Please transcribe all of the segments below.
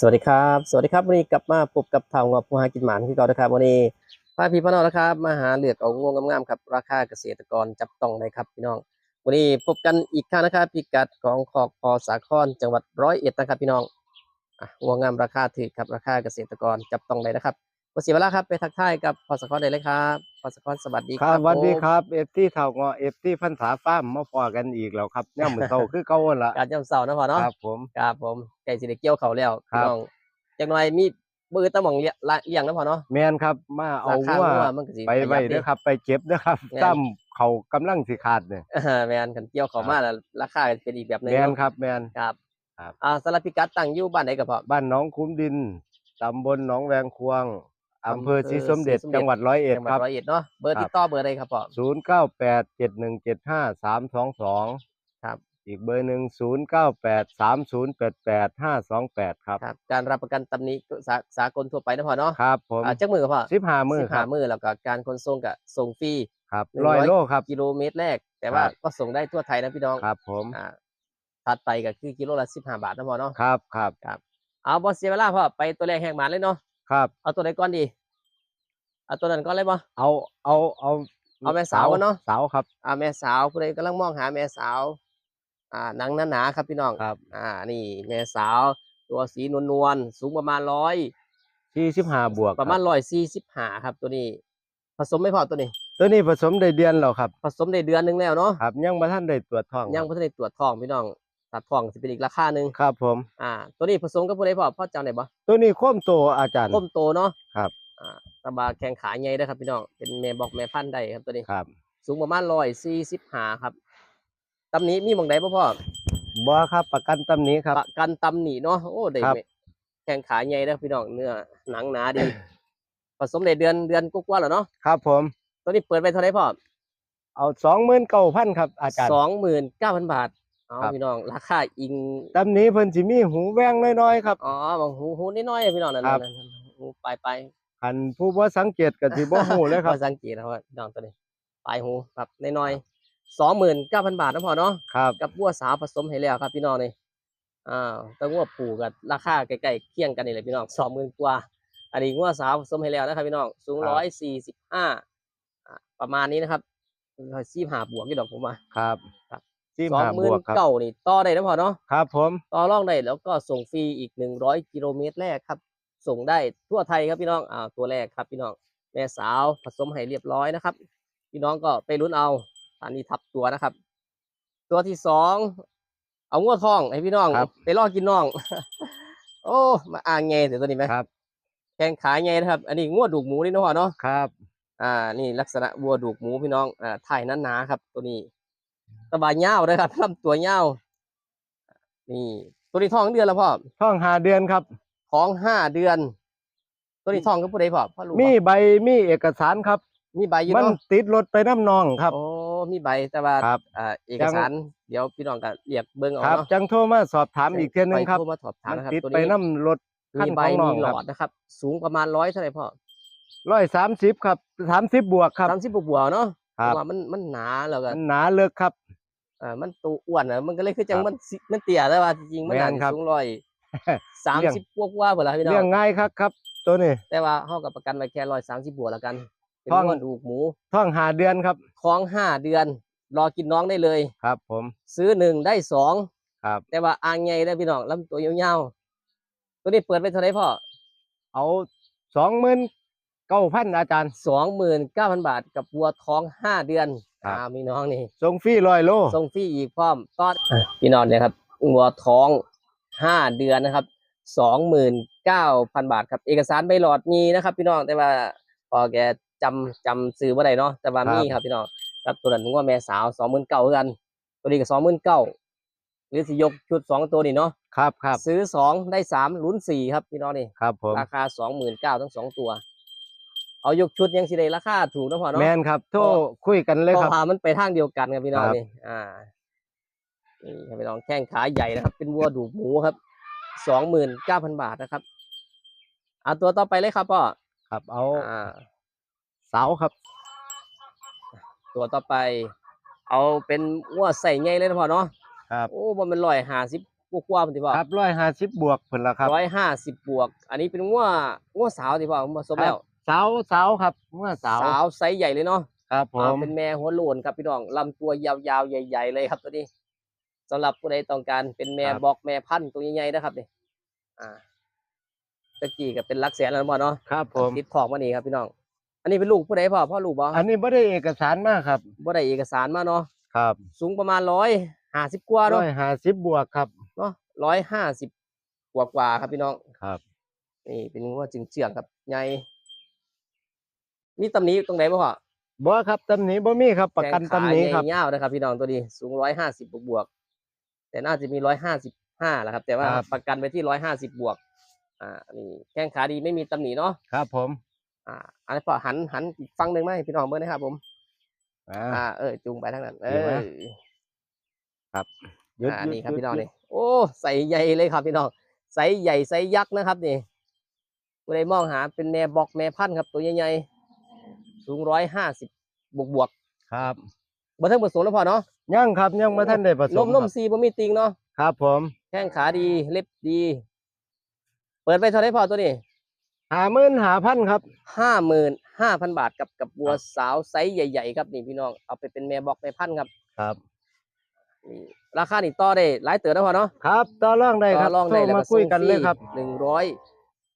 สวัสดีครับ สวัสดีครับวันนี้กลับมาพบกับทางวัวผู้หากินหมานที่เก่านะครับวันนี้พาพี่พ่อน้องนะครับ มาหาเหลือกเอางวงงามๆครับราคาเกษตรกรจับต้องได้ครับพี่น้อง วันนี้พบกันอีกครั้งนะครับพิกัดของขอกพอสาครจังหวัดร้อยเอ็ดนะครับพี่น้องอะงวงงามราคาถือครับราคาเกษตรกรจับต้องได้นะครับ วันศิวราครับไปทักทายกับพอสาครได้เลยครับพอสาครสวัสดีคครัรับบสวัสดีผมครับเอฟที่เท่างอเอฟที่พันษาฟ้าร์มมาพอกันอีกแล้วครับเนี่ยมือเท่าคือเก่าหั่นละการย่ำเสาร์นะพ่อเนาะครับผมครับผมไก่สิได้เกี่ยวเขาแล้วครัพี่บน้องจังหน่อยมีมือตะหม่องเลี้ยละเลี้ยงนะพ่อเนาะแมนครับมาเอาราคาว่างัวมันก็สิไปไว้ขยับเด้อครับ ไปเก็บเด้อครับแม่นซ้ำเขากำลังสิขาดเนี่ยอ่าแมนกันเกี่ยวเขามาแล้วราคาเป็นอีกแบบหนึงแมนเนาะครับแมนครับครับอ่าสารบพิกัดตั้งอยู่บ้านไหนกับพ่อบ้านหน้องคุ้มดินตำบลหนองแวงควง อำเภออำเภอศรีสมเด็จศรีสมเด็จจังหวัดร้อยเอ็ดจังหวัคดรับร้อยเอ็ดเนาะเบอร์ครับติดต่อเบอร์อะไรครับพ่อ ศูนย์เก้าแปดเจ็ดหนึ่งเจ็ดห้าสามสองสองครับ อีกเบอร์หนึ่งศูนย์เก้าแปดสามศูนย์แปดแปดห้าสองแปดครับครับ การรับประกันตำหนี้สาสากลทั่วไปนะพ่อเนาะครับผมอ่าจักมือกับพ่อสิบห้ามือสิบคห้ารับมือแล้วก็การขนส่งกับส่งฟรีครับหนึ่งร้อยร้อยโลครับกิโลเมตรแรก แต่ว่าครับก็ส่งได้ทั่วไทยนะพี่น้องครับผมอ่าถัดไปก็คือกิโลละสิบห้าบาทนะพ่อเนาะครับครับเอาบอสเสียเวลาพ่อไปตัวแรกแหกหมานเลยเนาะ ครับ เอาตัวไหนก่อนดี เอาตัวนั้นก่อนเลยบ่เอาเอาเอาเอาแม่สาวก่อนเนอะสาวครับอ่าแม่สาวผู้ใดกำลังมองหาแม่สาว อ่าหนังหนาๆครับพี่น้องครับ อ่า นี่แม่สาว ตัวสีนวลๆสูงประมาณร้อยที่สิบห้าบวกประมาณคบร้อยสี่สิบห้าครับ ตัวนี้ ผสมไม่พอตัวนี้ ตัวนี้ผสมได้เดือนแล้วครับ ผสมได้เดือนหนึงแล้วเนาะครับ ยังบ่ทันได้ตรวจท้องยังไม่ได้ตรวจทองพี่น้อง ตัดทองสิเป็นอีกราคาหนึ่งครับผม อ่า ตัวนี้ผสมกับผู้ใดพ่อพ่อจำได้ปะตัวนี้โค้มโตอาจารย์ก้มโตเนาะครับอ่าตะบาแข้งขาใหญ่เด้อครับพี่น้องเป็นแม่บอกแม่พันธุ์ได้ครับตัวนี้ครับ สูงประมาณร้อยสี่สิบห้าครับตำหนี้มีหมองใดบ่พ่อบ่ครับ ประกันตำหนี้ครับประกันตำหนิเนาะโอ้ได้ครับแม่แข้งขาใหญ่เด้อพี่น้องเนื้อหนังหนาดีผสมได้เดือนเดือนกว่าๆแล้วเนาะครับผม ตัวนี้เปิดไปเท่าไหร่พ่อเอาสองหมื่นเก้าพันครับอาจารย์สองหมื่นเก้าพันบาท เอาครับพี่น้องราคาอิงตำหนี้เพิ่นสิมีหูแว้งน้อยๆครับอ๋อบางหูหูนิดน้อยๆพี่น้องนั่นครับนั่นหูปลายปลายคันผู้บ่สังเกตก็สิบ่ฮู้เลยครับสังเกตนะครับพี่น้องตัวนี้ปลายหูครับน้อยๆสองหมื่นเก้าพันบาทนะพ่อเนาะครับกับวัวสาวผสมให้แล้วครับพี่น้องนี่อ้าวแต่วัวผูกับราคาใกล้ๆเคียงกันนี่แหละพี่น้องสองหมื่นกว่าอันนี้วัวสาวผสมให้แล้วนะครับพี่น้องสูงร้อยสี่สิบห้าประมาณนี้นะครับร้อยสี่ห้าบวกพี่ดอกผมมาครับครับ สิบสองห้าหบมื่นวกครับ เก้านี่ต่อได้นะพ่อเนาะครับผมต่อรองได้แล้วก็ส่งฟรีอีกหนึ่งร้อยกิโลเมตรแรกครับ ส่งได้ทั่วไทยครับพี่น้องอ่าตัวแรกครับพี่น้องแม่สาวผสมให้เรียบร้อยนะครับ พี่น้องก็ไปลุ้นเอาอันนี้ทับตัวนะครับ ตัวที่สองเอางวดทองให้พี่น้อง ครับ ไปล่อกินน้อง โอ้มาอ่างไงเดี๋ยวตัวนี้ไหมครับแข้งขาไงนะครับ อันนี้งวดดูกหมูนี่เนาะเนาะ ครับ อ่า นี่ลักษณะวัวดูกหมูพี่น้อง อ่าถ่ายหนาๆครับ ตัวนี้ ตะบายเงาวนะครับลำตัวเงาวนี่ตัวนี้ท้องเดือนแล้วพ่อท้องห้าเดือนครับท้องห้าเดือน ตัวนี้ท้องก็ผู้ใดพ่อพ่อรู้มีบ่ใบมีเอกสารครับ มีใบอยู่มันเนาะติดรถไปน้ำนองครับโอ้มีใบแต่ว่าครับอ่าเอกสาร เดี๋ยวพี่น้องก็เรียกเบิ้งเอาครับเนาะจังโทรมาสอบถามอีกเทียหนึงครับไปโทรมาสอบถามมันนะครับติดตัวไปนี้น้ำรถคันมีใบของน้องมีหลครับอดนะครับ สูงประมาณร้อยเท่าไหร่พ่อร้อยสามสิบครับสามสิบบวกครับสามสิบบวกๆเนาะครั เพบราะว่ามันมันหนาแล้วก็มันหนาเลิกครับอ่ามันตัวอ้วนอะมันก็เลยคือจังครับมันสิมันเตี้ยแต่ว่าจริงๆมันแม่น่านจะครับสูงร้อยสามเรื่องสิบกว่าๆหมดแล้วพี่น้อเรื่องงง่ายครับครับ ตัวนี้แต่ว่าเฮากับประกันไว้แค่ร้อยสามสิบบวกแล้วกันเป็นท้องม้วนดูกหมูท้องหาเดือนครับท้องห้าเดือน รอกินน้องได้เลยครับ ผม ซื้อหนึ่งได้สองครับ แต่ว่าอ่างใหญ่ได้อพี่น้องลำตัวยาวๆตัวนี้เปิดไปเท่าไหร่พ่อเอาสองหมื่น เก้าพันอาจารย์สองหมื่นเก้าพันบาทกับวัวท้องห้าเดือนครับ อ่ามีน้องนี่ส่งฟรีร้อยโลส่งฟรีอีกพร้อมตอนพี่น้องเนี่ยครับวัวท้องห้าเดือนนะครับสองหมื่นเก้าพันบาทครับเอกสารใบหลอดมีนะครับ พี่น้องแต่ว่าพอแกจำจำซื้อบ่ได้เนาะแต่ว่ามีครับพี่น้องครับตัวนั้นว่าแม่สาวสองหมื่นเก้ากัน ตัวนี้ก็สองหมื่นเก้าหรือสิยกชุดสองตัวนี่เนาะครับครับซื้อสองได้สามลุ้นสี่ครับพี่น้องนี่ ครับผม ราคาสองหมื่นเก้าทั้งสองตัว เอายกชุดยังสิได้ราคาถูกเนาะพ่อเนาะแมนครับโทรคุยกันเลยเพครับราะว่ามันไปทางเดียวกันครับพี่น้องครับนี่อ่านี่ครับพี่น้องแข้งขาใหญ่นะครับ เป็นวัวดูกหมูครับสองหมื่นเก้าพันบาทนะครับเอาตัวต่อไปเลยครับพ่อครับ เอาอ่าเสาครับ ตัวต่อไป เอาเป็นวัวใส่ใหญ่เลยนะพ่อเนาะครับโอ้บ่แมันร้อยห้าสิบกว่าๆพุ่นติพ่อครับร้อยห้าสิบบวกเพิ่นละครับร้อยห้าสิบบวก อันนี้เป็นงัวงัวสาวติพ่อผสมแล้ว สาวสาวครับ เมื่อสาวสาวไซส์ใหญ่เลยเนาะครับผอ่ามเป็นแม่หัวโลนครับพี่น้องลำตัวยาวๆใหญ่ ๆ เลยครับตัวนี้สำหรับผู้ใดต้องการเป็นแม่ครับบอกแม่พันธุ์ตัวใหญ่ๆนะครับนี่อ่าตะกี้ก็เป็นหลักแสนแล้วพ่อเนาะครับผมติดขอกมานี่ครับพี่น้อง อันนี้เป็นลูกผู้ใดพ่อพ่อลูกบ่อันนี้ไม่ได้เอกสารมากครับ บ่ได้เอกสารมาเนาะครับสูงประมาณร้อยห้าสิบกว่าร้เนาะอยห้าสิบบวกครับเนาะร้อยห้าสิบกว่ากว่าๆครับพี่น้อง ครับ นี่เป็นงัวจึงเชื่องๆครับใหญ่ มีตำหนิตรงไหนบ่พ่อบ่ครับตำหนิบ่มีครับประกันแข้งขาตำหนิครับใหญ่ๆนะครับ พี่น้องตัวนี้สูงร้อยห้าสิบบวกบวกๆแต่น่าจะมีร้อยห้าสิบห้าแหละครับ แต่ว่าครับประกันไปที่ร้อยห้าสิบบวก อ่านี่แข้งขาดีไม่มีตำหนิเนาะครับ ผม อ่าอันนี้พอหันหันอีกฝั่งหนึ่งไหมาให้พี่น้องเบิ่งนะครับ ผมอ่าอ่าเออจูงไปทางนั้น เอเห็นไหมอหยุดอ่าหยุดนี่ครับหยุดพี่น้องหยุดนี่โอ้ใส่ใหญ่เลยครับพี่น้องใส่ใหญ่ใส่ยักษ์นะครับนี่ผู้ใดมองหาเป็นแม่บอกแม่พันธุ์ครับตัวใหญ่ๆ สูงร้อยห้าสิบบวกบวกครับๆบ่ทั้งผสมแล้วพอเนาะยังครับยังไม่ทันได้ผสนมมนมครับซีบ่มีติงเนาะครับ ผมแข้งขาดีเล็บดี เปิดไปเท่าไหรพอตัวนี้หาหมื่นหาพันครับห้าหมื่นห้าพันบาทกับกับวัวสาวไซส์ใหญ่ ๆ ครับนี่พี่น้องเอาไปเป็นแม่บอกแม่พันธุ์ครับครับนี่ราคานี่ต่อได้หลายเติบแล้วพอเนาะครับต่อรองได้ครับต่อรองได้โทรแล้วมาคุยกันเลยครับหนึ่งร้อย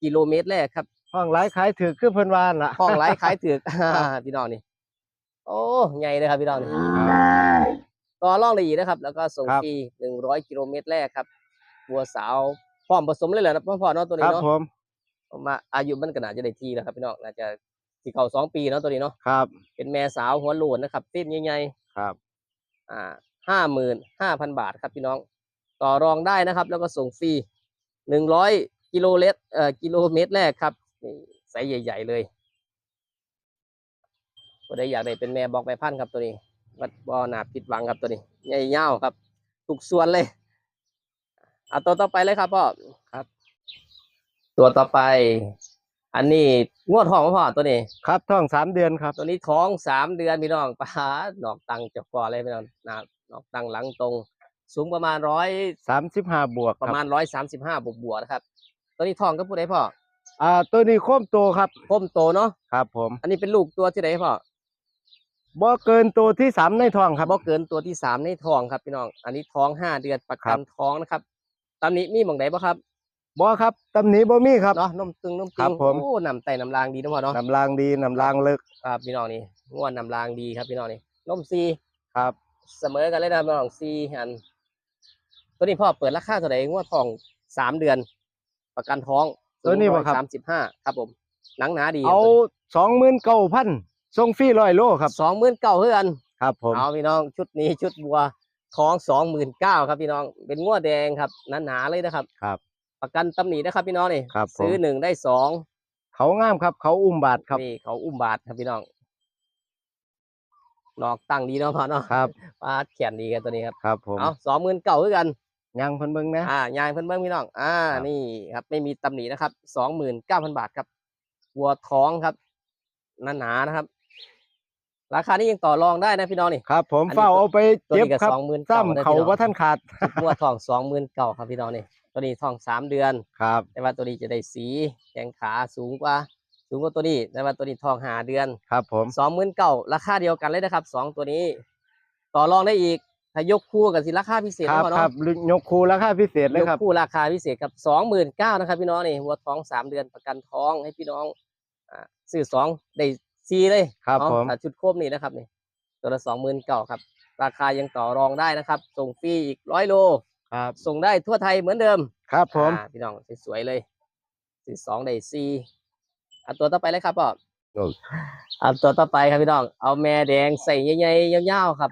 กิโลเมตรแรกครับ ห้องหลายขายถือคือเพิ่นวานั่นล่ะ ห้องไร้ขายถือกพี่น้องนี่ โอ้ใหญ่เลยครับพี่น้องนี่ต่อรองได้อีกนะครับ แล้วก็ส่งครับฟรีหนึ่งร้อยกิโลเมตรแรกครับวัวสาวพร้อมผสมเลยเหรอนะพ่อๆเนาะตัวคนี้รับเนาะ ผมประมาณอายุมันก็น่าจะได้ทีแล้วครับพี่น้องน่าจะสี่เก่าสองปีเนาะตัวนี้เนาะครับเป็นแม่สาวหัวโลนนะครับเส้นใหญ่ครับๆอ่าห้าหมื่นห้าพันบาทครับพี่น้อง ต่อรองได้นะครับ แล้วก็ส่งฟรีหนึ่งร้อยกิโลเลตเอ่อกิโลเมตรแรกครับ นี่ไซส์ใหญ่ ๆ เลยก็ได้อยากได้เป็นแม่บอกแม่พันธุ์ครับตัวนี้วัดบ่อหนาผิดหวังครับตัวนี้ใหญ่ยาวครับทุกส่วนเลยเอาตัวต่อไปเลยครับพ่อครับ ตัวต่อไป อันนี้งวดทองบ่พ่อตัวนี้ ครับท้องสามเดือนครับ ตัวนี้ท้องสามเดือนพี่น้องปลาดอกตังจากก่อนเลยพี่น้องหนาดอกตังหลังตรง สูงประมาณร้อยสามสิบห้าบวกประมาณร้อยสามสิบห้าบวกบวกๆนะครับ ตัวนี้ท้องก็พูดได้พ่อ อ่าตัวนี้โค้มโตครับพ่มโตเนาะครับ ผม อันนี้เป็นลูกตัวที่ไหนพ่อบ่เกินตัวที่สามในท้องครับบ่เกินตัวที่สามในท้องครับพี่น้อง อันนี้ท้องห้าเดือนประกันท้องนะครับตอนนี้มีหมองไหนบ่ครับบ่ครับตำหนิบ่มีครับเนาะนมตึงนมครัตึบงผมโอ้นำไตนำรางดีนะพ่อเนาะน้ำรางดีน้ำรางเลิกครับพี่น้องนี่ง่วนนำรางดีครับพี่น้องนี่นมซีครับ เสมอกันเลยนะน้องซีอัน ตัวนี้พ่อเปิดราคาเท่าไหร่งวดทองสามเดือน ประกันท้อง ตัวนี้บ่ครับ สามสิบห้าครับผมหนังหนาดีเอาสองหมื่นเก้าพันส่งฟรีร้อยโลครับสองหมื่นเก้าเพื่อนครับผมเอาพี่น้องชุดนี้ชุดบัวท้องสองหมื่นเก้าครับพี่น้องเป็นงวดแดงครับหนาๆเลยนะครับครับ ประกันตำหนินะครับพี่น้องนี่ครับผมซื้อหนึ่งได้สองเขางามครับ เขาอุ้มบาทครับนี่เขาอุ้มบาทครับพี่น้องนอกตั้งดีเนาะพ่อเนาะครับปาดแขนดีกันตัวนี้ครับครับผมเอาสองหมื่นเก้าเพื่อกัน ยังเพิ่นเบิ่งนะอ่ายายเพิ่นเบิ้งพี่น้อง อ่าครับนี่ครับ ไม่มีตำหนินะครับสองหมื่นเก้าพันบาทครับ วัวท้องครับหนาๆนะครับ ราคานี้ยังต่อรองได้นะพี่น้องนี่ ครับ ผมอันนี้เฝ้าเอาไปตัวเจ็บนี้ก็ครับสองหมื่นซ้ำเขาว่าท่านขาดวัวทองสองหมื่นเก้าครับพี่น้องนี่ ตัวนี้ทองสามเดือน ครับ แต่ว่าตัวนี้จะได้สีแขงขาสูงกว่าสูงกว่าตัวนี้แต่ว่าตัวนี้ทองหาเดือน ครับผมสองหมื่นเก้าราคาเดียวกันเลยนะครับสองตัวนี้ ต่อรองได้อีก ถ้ายกคู่กับสิราคาพิเศษครับนะพ่อคเนาะรับยกคูราคาพิเศษเลยยกครับคู่ราคาพิเศษครับสองหมื่นเก้านะครับ พี่น้องนี่วัวท้องสามเดือนประกันท้องให้พี่น้องอ่าซื้อสองได้ซีเลยครับเนาะผมถ้าชุดโครบนี่นะครับนี่ตัวละสองหมื่นเก้าครับ ราคายังต่อรองได้นะครับ ส่งฟรีอีกร้อยโลครับ ส่งได้ทั่วไทยเหมือนเดิมครับผมอ่าพี่น้องสวยๆเลยซื้อสองได้ซีเอาตัวต่อไปเลยครับพ่อโอ้ยเอาตัวต่อไปครับพี่น้อง เอาแม่แดงใส่ใหญ่ๆยาวๆครับ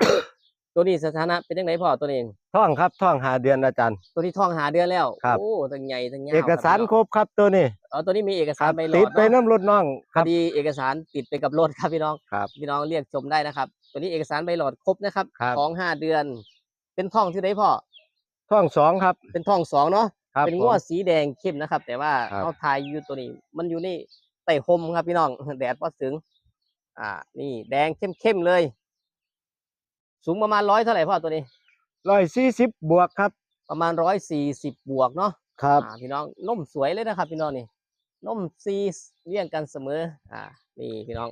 ตัวนี้สถานะเป็นยังไงพ่อตัวนี้ท่องครับท่องหาเดือนอาจารย์ ตัวนี้ท้องหาเดือนแล้วครับ โอ้ทั้งใหญ่ทั้งยาวเอกสารพี่น้งครบครับตัวนี้เออตัวนี้มีเอกคสารัรบใบหลติอดดไปเนาะน้ำรถน้องคครับดีเอกสารติดไปกับรถครับพี่น้องครับพี่น้องเรียกชมได้นะครับ ตัวนี้เอกสารใบหลอดครบนะครับครับ ท้องห้าเดือน เป็นท้องที่ไหนพ่อ ท่องสองครับเป็นท้องสองเนาะ ครับเป็นผมงวดสีแดงเข้มนะครับ แต่ว่าครับ เขาทายอยู่ตัวนี้ มันอยู่นี่ใต้ห่มครับพี่น้อง แดดพอถึง อ่า นี่แดงเข้มๆเลย สูงประมาณร้อยเท่าไหร่พ่อตัวนี้ร้อยสี่สิบบวกครับ ประมาณร้อยสี่สิบบวกเนาะครับอ่าพี่น้องนมสวยเลยนะครับ พี่น้องนี่นมซีเลี้ยงกันเสมอ อ่า นี่พี่น้อง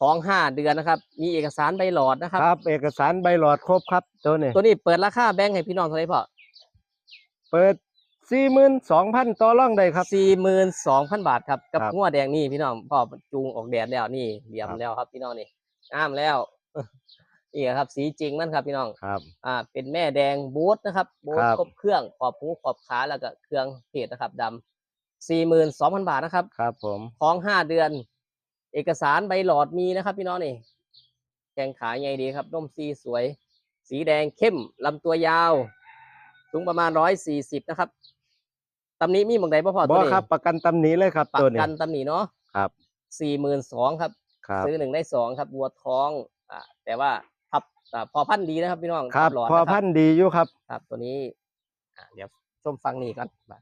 ท้องห้าเดือนนะครับ มีเอกสารใบหลอดนะครับครับ เอกสารใบหลอดครบครับตัวนี้ ตัวนี้เปิดราคาแบงค์ให้พี่น้องเท่าไหร่พ่อเปิดสี่หมื่นสองพันต่อร่องได้ครับสี่หมื่นสองพันบาทครับกับครับงัวแดงนี่พี่น้องพ่อจูงออกแดดแล้วนี่เหลี่ยมครับแล้วครับพี่น้องนี่งามแล้ว นี่ครับสีจริงมันครับพี่น้องครับ อ่า เป็นแม่แดงบูทนะครับบูทครับครบเครื่องขอบหูขอบขาแล้วก็เครื่องเพจนะครับดำสี่หมื่นสองพันบาทนะครับ ครับผมท้องห้าเดือน เอกสารใบหลอดมีนะครับ พี่น้องนี่แกงขาใหญ่ดีครับนมซีสวย สีแดงเข้มลำตัวยาวสูงประมาณร้อยสี่สิบนะครับตำนี้มีหมองใดพ่อพอบตัวอนี้ครับ ประกันตำหนี้เลยครับประตัวนี้กันตำหนี้เนาะครับสี่หมื่นสองครับครับ ซื้อหนึ่งได้สองครับวัวท้อง อ่าแต่ว่าทับอ่า พอพันธุ์ดีนะครับพี่น้องครับทัหลอดพอนะคพัรับนธุ์ดีอยู่ครับ ครับ ตัวนี้อ่าเดี๋ยวชมฟังนี่ก่อนมา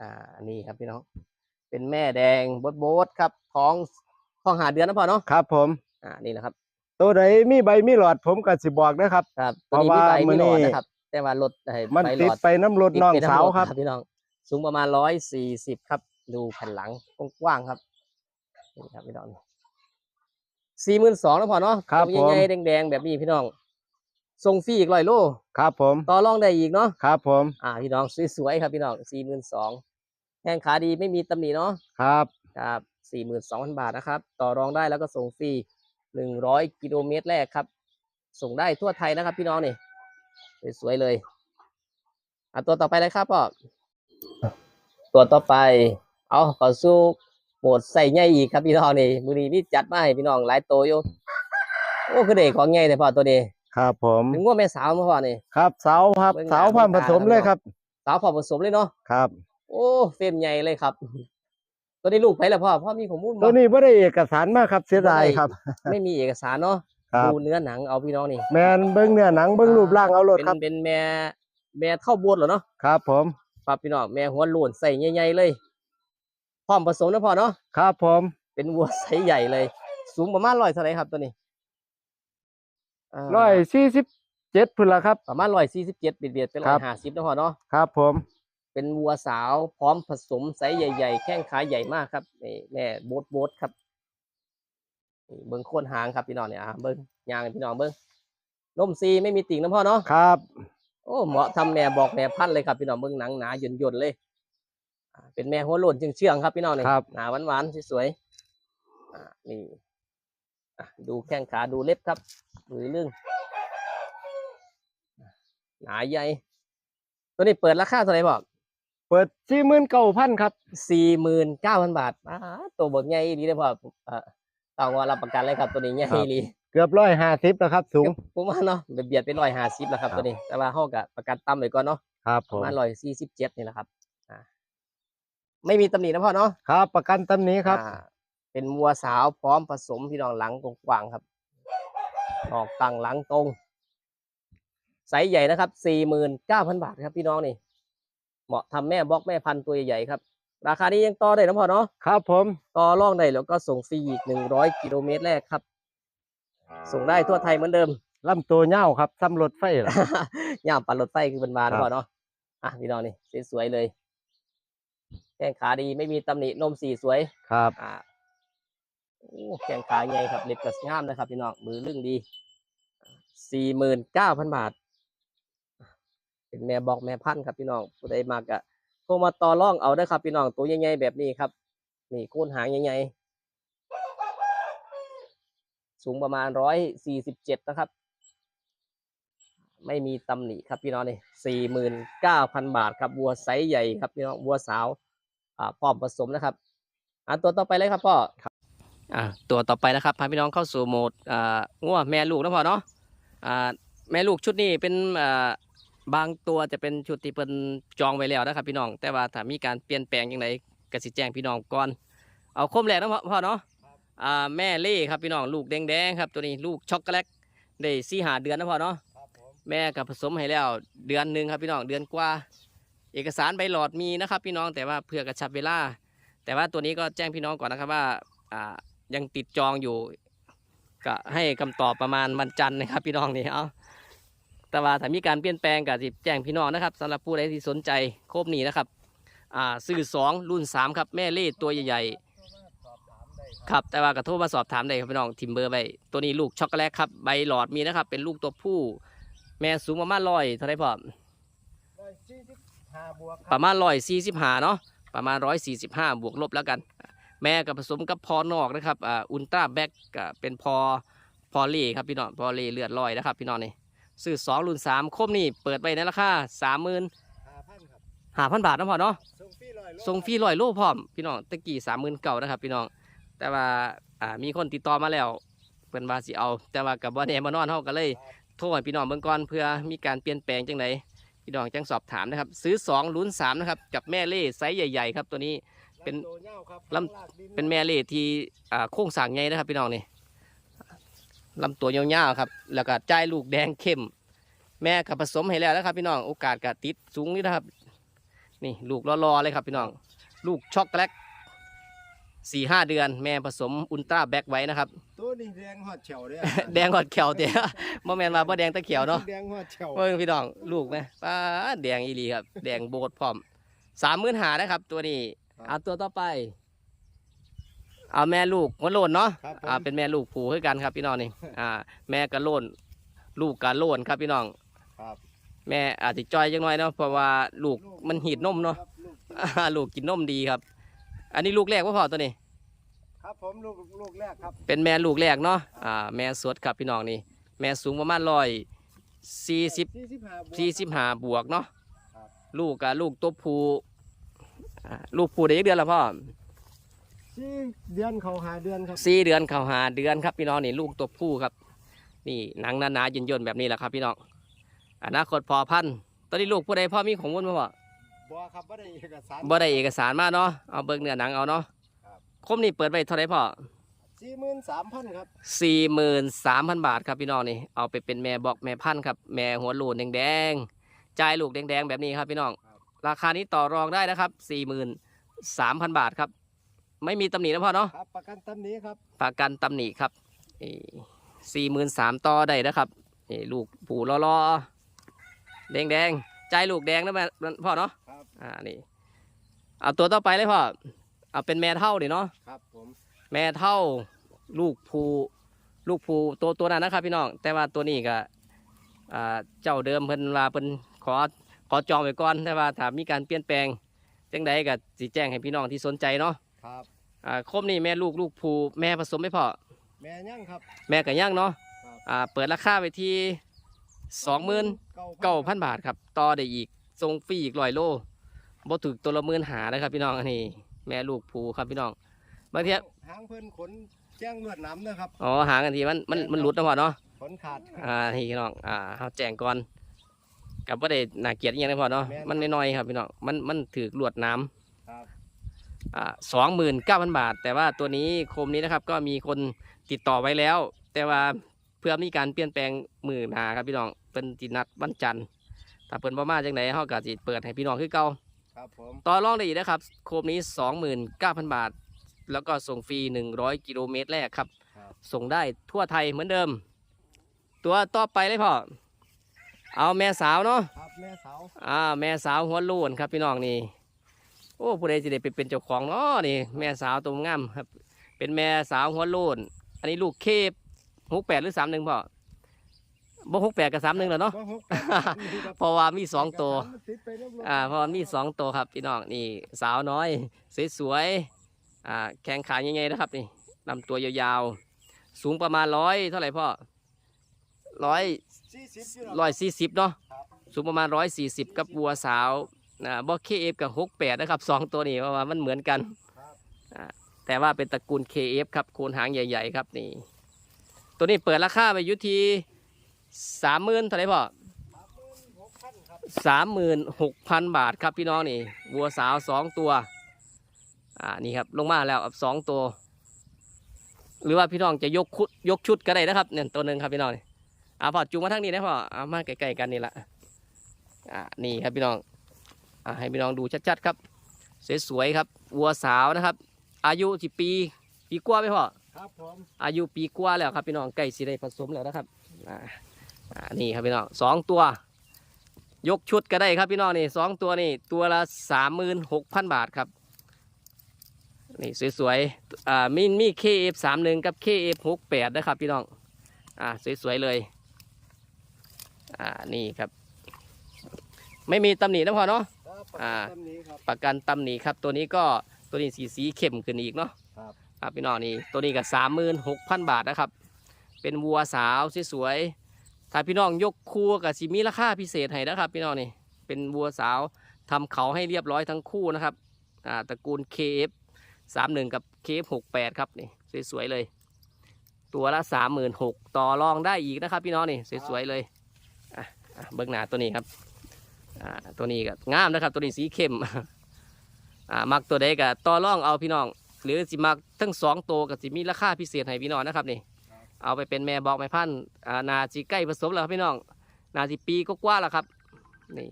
อ่านี่ครับพี่น้อง เป็นแม่แดงโบดโบดครับ ท้องท้องหาเดือนนะพ่อเนาะครับ ผม อ่านี่นะครับ ตัวไหนมีใบมีหลอดผมก็สิบอกนะครับ ครับเพราะตัวนี้มีใบว่ามื้มีอหลอดนี้ นะครับ แต่ว่ารถไอ้มันใบหลติดอดไปน้ำรถน้องติดไปทั้สาวหมดครับ พี่น้อง สูงประมาณร้อยสี่สิบครับ ดูแผ่นหลังกว้างๆครับนี่ครับพี่น้อง สี่หมื่นสองแล้วพอเนาะครับตัวผม ใหญ่ๆแดงๆแบบนี้พี่น้องส่งฟรีอีกร้อยโลครับผม ต่อรองได้อีกเนาะครับผม อ่าพี่น้องสวยๆครับพี่น้องสี่หมื่นสองแข้งขาดีไม่มีตำหนิเนาะ ครับ ครับสี่หมื่นสองพันบาทนะครับ ต่อรองได้แล้วก็ส่งฟรีหนึ่งร้อยกิโลเมตรแรกครับ ส่งได้ทั่วไทยนะครับ พี่น้องนี่สวยๆเลย อะตัวต่อไปเลยครับพ่อตัวต่อไป เอาขอสู้โหมดใส่ใหญ่อีกครับพี่น้องนี่มือนี้นี่จัดมาให้พี่น้องหลายตัวอยู่โอ้คือเด็กของใหญ่แต่พ่อตัวนี้ครับผมถึงว่าแม่สาวมาพ่อนี่ครับสาวครับเบิ่งหน้าสาวพันธุ์ผสมเบิ่งตาเลยครับ สาวพอผสมเลยเนาะครับ โอ้เฟรมใหญ่เลยครับ ตัวนี้ลูกไปแล้วพ่อพ่อมีข้อมูลบ่ตัวนี้ไม่ได้เอกสารมากครับเสียดายครับ ไม่มีเอกสารเนาะครับดูเนื้อหนังเอาพี่น้องนี่ แมนเบิ้งเนื้อหนังเบิ้งรูปร่างเอารถเป็นครับเป็นแม่แม่เท่าบวชเหรอเนาะครับ ผมครับพี่น้องแม่หัวโล้นใส่ใหญ่ๆเลย พร้อมผสมนะพ่อเนาะครับผมเป็นวัวไซส์ใหญ่เลย สูงประมาณร้อยเท่าไหรครับตัวนี้าร้อยสี่สิบเจ็ดพุ่นละครับประมาณร้อยสี่สิบเจ็ดเบียดเบียดเป็นคร้รัอบยห้าสิบนะพ่อเนาะครับผมเป็นวัวสาวพร้อมผสมไซส์ใหญ่ ๆ แข้งขาใหญ่มากครับนี่แม่โบดโบดครับนี่เบิ้งโคนหางครับพี่น้องเนี่ยอะเบิ้งยางให้พี่น้องเบิ้งนมซีไม่มีติ่งนะพ่อเนาะครับ โอ้เหมาะทำแม่บอกแม่พันธุ์เลยครับพี่น้องเบิ้งหนังหนาหย่นหย่นๆเลยอ่า เป็นแม่หัวโล้นเชื่องๆครับพี่น้องเนี่ยครับ หนาหวานๆสวยๆอ่านี่อะดูแข้งขาดูเล็บครับหรือเรื่องหนาใหญ่ตัวนี้เปิดราคาเท่าไหร่บอกเปิดสี่หมื่นเก้าพันครับสี่หมื่นเก้าพันบาทอ่าตัวบกใหญ่ดีเลยพ่อเอ่อต้องว่ารับประกันเลยครับตัวนี้ใหญ่ครับดีเกือบร้อยห้าสิบแล้วครับ สูงผมว่าเนาะเบียดเป็นร้อยห้าสิบแล้วครับครับตัวนี้ แต่ว่าห้องกับประกันต่ำไปก่อนเนาะครับปผระมมาณร้อยสี่สิบเจ็ดนี่แหละครับอ่า ไม่มีตำหนินะพ่อเนาะครับ ประกันตำหนี้ครับ อ่าเป็นวัวสาวพร้อมผสมพี่น้องหลังกว้างๆครับออกตั้งหลังตรงไซส์ใหญ่นะครับสี่หมื่นเก้าพันบาทครับพี่น้องนี่ เหมาะทำแม่บล็อกแม่พันธุ์ตัวใหญ่ๆครับ ราคานี้ยังต่อได้นะพ่อเนาะ ครับผม ต่อรองได้แล้วก็ส่งฟรีอีกหนึ่งร้อยกิโลเมตรแรกครับ ส่งได้ทั่วไทยเหมือนเดิม ลำตัวเง่าวครับซ้ำรถไฟล่ะ ย่ามปันรถไฟคือเป็นบานครับพ่อเนาะอะพี่น้องนี่สวยๆเลย แข้งขาดีไม่มีตำหนินมสีสวยครับอ่าโอ้แข้งขาใหญ่ครับเล็บกระงามนะครับพี่น้องมือลึ่งดีสี่หมื่นเก้าพันบาท เป็นแม่บอกแม่พันธุ์ครับพี่น้องผู้ใดมากอะโทรมาต่อรองเอาได้อครับพี่น้องตัวใหญ่ๆแบบนี้ครับนี่โคนหางใหญ่ๆสูงประมาณร้อยสี่สิบเจ็ดนะครับ ไม่มีตำหนิครับพี่น้องนี่สี่หมื่นเก้าพันบาทครับวัวไซส์ใหญ่ครับพี่น้องวัวสาวอ่า พร้อมผสมนะครับอ่าตัวต่อไปเลยครับพ่ออ่าตัวต่อไปนะครับพาพี่น้องเข้าสู่โหมดอ่างัวแม่ลูกนะพ่อเนาะอ่าแม่ลูกชุดนี้เป็นอ่าบางตัวจะเป็นชุดที่เป็นจองไว้แล้วนะครับ พี่น้อง แต่ว่าถ้ามีการเปลี่ยนแปลงอย่างไรก็สิแจ้งพี่น้องก่อนเอาคมแรกนะพ่อพ่อเนาะอ่าแม่เล่ครับพี่น้องลูกแดงๆครับตัวนี้ลูกช็อกโกแลตได้สี่หาเดือนนะพ่อเนาะแม่กับผสมให้แล้วเดือนหนึ่งครับพี่น้องเดือนกว่า เอกสารใบหลอดมีนะครับ พี่น้องแต่ว่าเพื่อกระชับเวลา แต่ว่าตัวนี้ก็แจ้งพี่น้องก่อนนะครับว่ายังติดจองอยู่ ก็ให้คำตอบประมาณวันจันทร์นะครับ พี่น้องนี่เอาแต่ว่าถ้ามีการเปลี่ยนแปลงก็สิแจ้งพี่น้องนะครับสำหรับผู้ใดที่สนใจโคบนี้นะครับอ่าซื้อสองรุ่นสามครับแม่เล่ตัวใหญ่ๆครับแต่ว่ากระโทรมาสอบถามได้ครับพี่น้องทิมเบอร์ไปตัวนี้ลูกช็อกโกแลตครับใบหลอดมีนะครับ เป็นลูกตัวผู้ แม่สูงประมาณร้อยเท่าไรพ่อ บห้าบวกคปรับระมาณร้อยสี่สิบห้าเนาะประมาณร้อยสี่สิบห้าบวกลบแล้วกัน แม่กับผสมกับพอนอกนะครับอ่าอุลตร้าแบ็กกับเป็นพอพอเล่ครับพี่น้องพอเล่เลือดลอยนะครับพี่น้องนี่ซื้อสองรุ่นสามคมนี่เปิดไปในราคาสามหมื่นห้าพันครับห้าพันบาทนะพ่อเนาะส่งฟรีร้อยโลส่งฟรีร้อยโลพร้อมพี่น้องตะกี้สามหมื่นเก่านะครับพี่น้องแต่ว่าอ่ามีคนติดต่อมาแล้วเพิ่นว่าสิเอา แต่ว่ากับว่าแน่มานอนเฮาก็เลยโทรให้พี่น้องเบิ่งก่อนเพื่อมีการเปลี่ยนแปลงจังได พี่น้องจังสอบถามนะครับ ซื้อสองลุ้นสามนะครับ กับแม่เล่ไซส์ใหญ่ๆ ครับ ตัวนี้ เป็น ลำตัวเง่าครับลำลากดิเป็นแม่เล่ที่อ่าโค้งสร้างใหญ่นะครับพี่น้องนี่ลำตัวยาวๆครับ แล้วก็จ่ายลูกแดงเข้ม แม่กับผสมให้แล้วนะครับ พี่น้อง โอกาสกับติดสูงนี่นะครับ นี่ลูกรอๆเลยครับพี่น้อง ลูกช็อกโกแลต สี่ห้าเดือน แม่ผสมอุลตร้าแบ็กไว้นะครับ ตัวนี้แดงหอดเฉวเลยแดงกอดเขียวเตี้ยบ่แมนว่าบ่แดงตะเขียวเนาะแดงหอดเฉวเบิ่งพี่น้องลูกไหมป้าดแดงอีหลีครับ แดงโบดพร้อมสามหมื่นหานะครับ ตัวนี้เอาตัวต่อไป เอาแม่ลูกหัวโลนเนาะครับผมอ่าเป็นแม่ลูกผูคือกันครับพี่น้องนี่อ่า แม่กระโลนลูกกระโลนครับพี่น้องครับแม่อาจจะจอยจังหน่อยเนาะเพราะว่าลูกมันหีดนมเนาะครับลูกอ่าลูกกินนมดีครับ อันนี้ลูกแรกว่าพอตัวนี้ ครับผมลูกลูกแรกครับ เป็นแม่ลูกแรกเนาะอ่าแม่สดครับพี่น้องนี่ แม่สูงประมาณร้อยสี่สิบสี่สิบห้าบวกสี่สิบห้าบวกเนาะครับลูกกับลูกตัวผู้อ่าลูกผู้ได้อีกเดือนละพ่อสี่เดือนเขาหาเดือนครับสี่เดือนเข้าหาเดือนครับพี่น้องนี่ลูกตัวผู้ครับ นี่หนังหนาๆย่นๆแบบนี้แหละครับพี่น้องอนาคตพอพันธุ์ตอนนี้ลูกผู้ใดพ่อมีของมุนมาบ่ บัวครับบ่ได้เอกสาร บ่ได้เอกสารมาเนาะเอาเบิ่งเนื้อหนังเอาเนาะครับ คมนี่เปิดไปเท่าไหร่พ่อสี่หมื่นสามพันครับสี่หมื่นสามพันบาทครับพี่น้องนี่เอาไปเป็นแม่บอกแม่พันธุ์ครับแม่หัวโลนแดงๆจ่ายลูกแดงๆแบบนี้ครับพี่น้อง ราคานี้ต่อรองได้นะครับสี่หมื่นสามพันบาทครับ ไม่มีตำหนินะพ่อเนาะครับประกันตำหนี้ครับประกันตำหนิครับสี่หมื่นสามต่อได้นะครับนี่ลูกผูล้อๆแดงๆจ่ายลูกแดงนะแม่พ่อเนาะครับ อ่านี่เอาตัวต่อไปเลยพ่อเอาเป็นแม่เท่าดิเนาะครับผมแม่เท่าลูกภูลูกภูตัวตัวนั้นนะครับ พี่น้องแต่ว่าตัวนี้ก็อ่าเจ้าเดิมเพิ่นว่าเพิ่นขอขอจองไว้ก่อนแต่ว่าถ้ามีการเปลี่ยนแปลงจังใดก็สิแจ้งให้พี่น้องที่สนใจเนาะครับอ่าครบนี่แม่ลูกลูกภูแม่ผสมไม่พอแม่ย่างครับ แม่กับย่างเนาะครับอ่าเปิดราคาไปที่สองหมื่นเก้าพันบาทครับต่อได้อีกทรงฟรีอีกร้อยโล บ่ถึกตัวละหมื่นหานะครับ พี่น้องอันนี้ แม่ลูกภูครับพี่น้องบางทีหางเพิ่นขนแจ้งลวดหน้ำนะครับอ๋อหากันทีมันมันมันหลุดนะพ่อเนาะขนขาดอ่านี่พี่น้องอ่าเฮาแจ้งก่อนกับว่าได้น่าเกลียดอหยังนะพ่อเนาะแม่นมันน้อยๆครับพี่น้องมันมันถือลวดน้ำครับอ่าสองหมื่นเก้าพันบาท แต่ว่าตัวนี้โคมนี้นะครับ ก็มีคนติดต่อไว้แล้ว แต่ว่าเพื่อมีการเปลี่ยนแปลงมือหนาครับพี่น้องเป็นจินัดวันจันทร์ถ้าเปิดบ่มาจังไหนเฮาก็สิเปิดให้พี่น้องคือเก่า ครับผมต่อรองได้อีกนะครับ โคมนี้สองหมื่นเก้าพันบาท แล้วก็ส่งฟรีหนึ่งร้อยกิโลเมตรแรกครับ ครับส่งได้ทั่วไทยเหมือนเดิม ตัวต่อไปเลยพ่อ เอาแม่สาวเนาะ ครับแม่สาวอ่าแม่สาวหัวโลูนครับพี่น้องนี่โอ้ผู้ใดจะได้ไปเป็นเจ้าของเนาะนี่ แม่สาวตัวงามครับ เป็นแม่สาวหัวโลูนอันนี้ลูกเคบหกแปดหรือสามหนึ่งพ่อ บ่หกแปดกับสามหนึ่งแล้วเนาะบ่หกเพราะว่ามีสองตัวเอกสารมันติดไปเรียบร้ยอ่าเพราะว่ามีสองตัวครับพี่น้องนี่สาวน้อยสวยๆ อ่าแข้งขาใหญ่ๆนะครับนี่ลำตัวยาวๆ สูงประมาณร้อยเท่าไหร่พ่อร้อยสี่สิบอยู่หรร้อยสี่สิบเนาะครับสูงประมาณร้อยสี่สิบกับวัวสาวนะบอเคเอฟกับหกแปดนะครับสองตัวนี้เพราะว่ามันเหมือนกันครับอ่าแต่ว่าเป็นตระกูล KF ครับโคนหางใหญ่ ๆ ครับนี่ ตัวนี้เปิดราคาไปอยู่ที่ สามหมื่นเท่าไหร่พ่อหกพันครับสามหมื่นหกพันบาทครับพี่น้องนี่วัวสาวสองตัว อ่านี่ครับลงมาแล้วครับสองตัว หรือว่าพี่น้องจะยกคุดยกชุดก็ได้นะครับเนี่ยตัวหนึ่งครับพี่น้องนี่อ่าพอจูงมาทางนี้นะพ่อเอามาใกล้ๆกันนี่ละอ่านี่ครับพี่น้องอ่าให้พี่น้องดูชัดๆครับสวยๆครับวัวสาวนะครับ อายุที่ปีปีกว่าไหมพ่อครับผมอายุปีกว่าแล้วครับพี่น้องใกล้สิได้ผสมแล้วนะครับอ่า อ่านี่ครับพี่น้องสองตัว ยกชุดก็ได้ครับพี่น้องนี่สองตัวนี่ตัวละสามหมื่นหกพันบาทครับนี่สวยๆอ่ามีมี KF สามหนึ่งกับ KF หกแปดนะครับพี่น้องอ่าสวยๆเลยอ่านี่ครับ ไม่มีตำหนินะพอเนาะ อ่าประกันตำหนิครับตัวนี้ก็ตัวนี้สีสีเข้มขึ้นอีกเนาะครับ ครับพี่น้องนี่ตัวนี้ก็สามหมื่นหกพันบาทนะครับ เป็นวัวสาวสวยๆ ถ้าพี่น้องยกคู่กับสิมีราคาพิเศษให้นะครับ พี่น้องนี่เป็นวัวสาวทำเขาให้เรียบร้อยทั้งคู่นะครับอ่าตระกูล KF สามหนึ่งกับ KF หกแปดครับนี่สวยๆเลย ตัวละสามหมื่นหกต่อรองได้อีกนะครับ พี่น้องนี่สวยๆเลยอะเบิ้งหน้าตัวนี้ครับอ่าตัวนี้ก็งามนะครับ ตัวนี้สีเข้มอ่ามักตัวใดก็ต่อรองเอาพี่น้อง หรือสิมักทั้งสองตัวกับสิมีราคาพิเศษให้พี่น้องนะครับนี่ เอาไปเป็นแม่บอกแม่พันธุ์อ่านาจีใกล้ผสมแล้วครับพี่น้อง นาจีปีก็กว่าแล้วครับนี่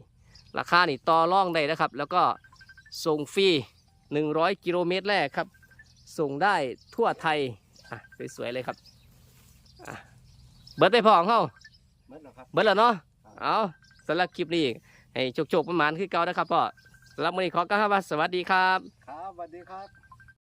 ราคานี่ต่อรองได้นะครับ แล้วก็ส่งฟรี 100 กิโลเมตรแรกครับ ส่งได้ทั่วไทยอะสวยๆเลยครับอะเบิร์ดไปพอของเขาเมื่อครับเบิร์ดแล้วเนาะครับเอาสำหรับคลิปนี้ให้โจกๆประมาณคือเก่านะครับพ่อสำหรับวันนี้ขอกล่าวคำว่าสวัสดีครับ ครับสวัสดีครับ